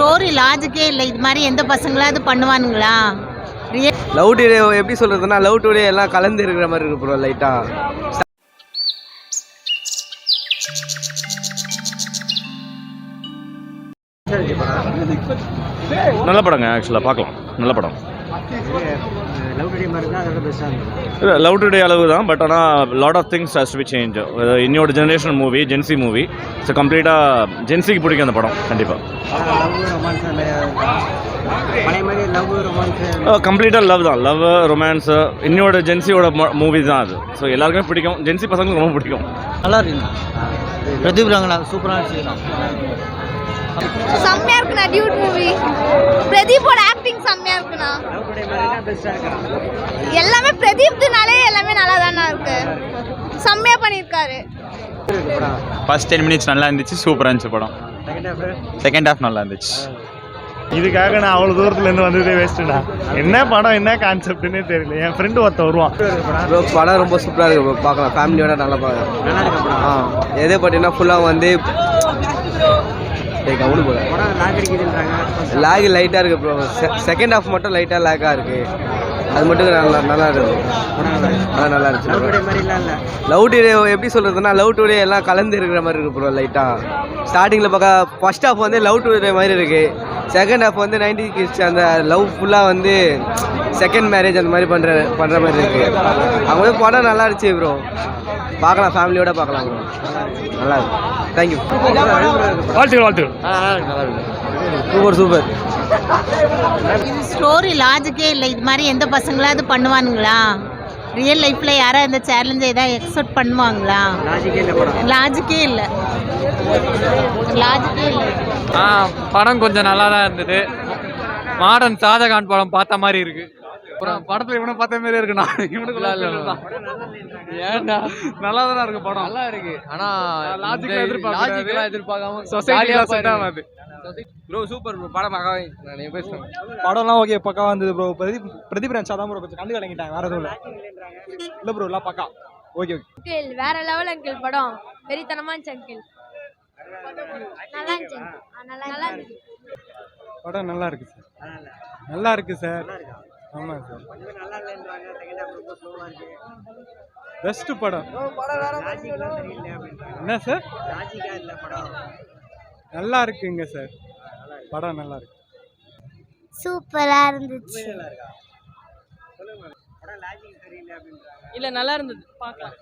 Story லாஜிக்கே இல்லை. இது மாதிரி எந்த பசங்களாவது பண்ணுவானுங்களா? லவ் டுடே எப்படி சொல்றதுன்னா லவ் டுடே எல்லாம் கலந்து இருக்கிற மாதிரி இருக்கு ப்ரோ லைட்டா நல்ல படங்க ஆக்சுவலாக பார்க்கலாம். நல்ல படம். லவ் டுடே அளவு தான் பட் ஆனால் lot of things has be change இன்னோட generation movie Gen Z movie so கம்ப்ளீட்டாக ஜென்சிக்கு பிடிக்கும் அந்த படம் கண்டிப்பாக கம்ப்ளீட்டாக லவ் தான். லவ் ரொமான்ஸு இன்னோட ஜென்சியோட மூவி தான் அது. ஸோ எல்லாருக்குமே பிடிக்கும். ஜென்சி பசங்களுக்கு ரொம்ப பிடிக்கும். நல்லா இருக்குங்க பிரதீப் ரங்கனா சூப்பராக செம்மையா இருக்குண்ணா டியூட் மூவி. பிரதீப்போட ஆக்டிங் செம்மையா இருக்குண்ணா. எல்லாமே பிரதீப்னாலே எல்லாமே நல்லா தானே இருக்கு. செம்மையா பண்ணியிருக்காரு. ஃபர்ஸ்ட் டென் மினிட்ஸ் நல்லா இருந்துச்சு சூப்பராக இருந்துச்சு படம். செகண்ட் ஹாஃப் நல்லா இருந்துச்சு. இதுக்காக நான் அவ்வளோ தூரத்துலேருந்து வந்ததே வேஸ்ட்டுடா என்ன படம் என்ன கான்செப்ட்னே தெரியல. என் ஃப்ரெண்டு ஒருத்தன் வருவான். ப்ரோ படம் ரொம்ப சூப்பராக இருக்கு ப்ரோ பார்க்கலாம். ஃபேமிலியோட நல்லா பார்க்கலாம். ஆ. எது பார்த்தீங்கன்னா ஃபுல்லாக வந்து டேய், கவுனு போல. லேக் லைட்டாக இருக்கு ப்ரோ செகண்ட் ஹாஃப் மட்டும் லைட்டாக லேக்காக இருக்கு. அது மட்டும் நல்லா நல்லா இருக்கு அதான் நல்லா இருந்துச்சு லவ் டுடே எப்படி சொல்றதுன்னா லவ் டுடே எல்லாம் கலந்து இருக்கிற மாதிரி இருக்கு ப்ரோ லைட்டாக ஸ்டார்டிங்கில் பார்க்க ஃபர்ஸ்ட் ஹாஃப் வந்து லவ் டுடே மாதிரி இருக்கு. செகண்ட் ஹாஃப் வந்து நைன்டி கிட்ஸ் அந்த லவ் ஃபுல்லாக வந்து செகண்ட் மேரேஜ் அந்த மாதிரி பண்ணுற பண்ணுற மாதிரி இருக்கு. அவங்க வந்து படம் நல்லா இருந்துச்சு ப்ரோ பார்க்கலாம் ஃபேமிலியோட பார்க்கலாம் ப்ரோ நல்லா இருக்கு. தேங்க்யூ வாழ்த்துக்கள் வாழ்த்துக்கள். சூப்பர் சூப்பர் இது ஸ்டோரி லாஜிக்கே இல்லை. இது மாதிரி எந்த பசங்களாவது பண்ணுவானுங்களா? ரியல் லைஃப்பில் யாராவது இந்த சேலஞ்சை ஏதாவது எக்ஸப்ட் பண்ணுவாங்களா? லாஜிக்கே இல்லை லாஜிக்கே இல்லை. ஆ படம் கொஞ்சம் நல்லா தான் இருந்தது. மாடர்ன் ஷாஜகான் படம் பார்த்த மாதிரி இருக்கு. அப்புறம் படத்துல இவனை பார்த்த மாதிரி இருக்குண்ணா இவனுக்கு ஏன்டா நல்லா தானே இருக்கு படம். நல்லா இருக்கு. ஆனா லாஜிக்கலா எதிர்பார்க்க எதிர்பார்க்காம சொசைட்டில செட் ஆகாது. ப்ரோ சூப்பர் ப்ரோ படம் பார்க்கவே நான் பேசுகிறேன் படம்லாம் ஓகே பக்கா வந்தது ப்ரோ பிரதீப் பிரதீப் ரன்ஷா தான் ப்ரோ கொஞ்சம் கண்டு கலங்கிட்டாங்க. வேற எதுவும் இல்லை. இல்லை ப்ரோ எல்லாம் பக்கா. ஓகே ஓகே வேற லெவல் அங்கிள் படம். வெறித்தனமா இருந்துச்சு அங்கிள். நல்லா இருந்துச்சு நல்லா இருந்துச்சு. படம் நல்லா இருக்கு சார் நல்லா இருக்கு சார் ஆமாம் சார். பெஸ்ட் படம். என்ன சார்? நல்லா இருக்குங்க சார். படம் நல்லா இருக்கு. சூப்பரா இருந்துச்சு. இல்ல நல்லா இருந்தது. பார்க்கலாம்.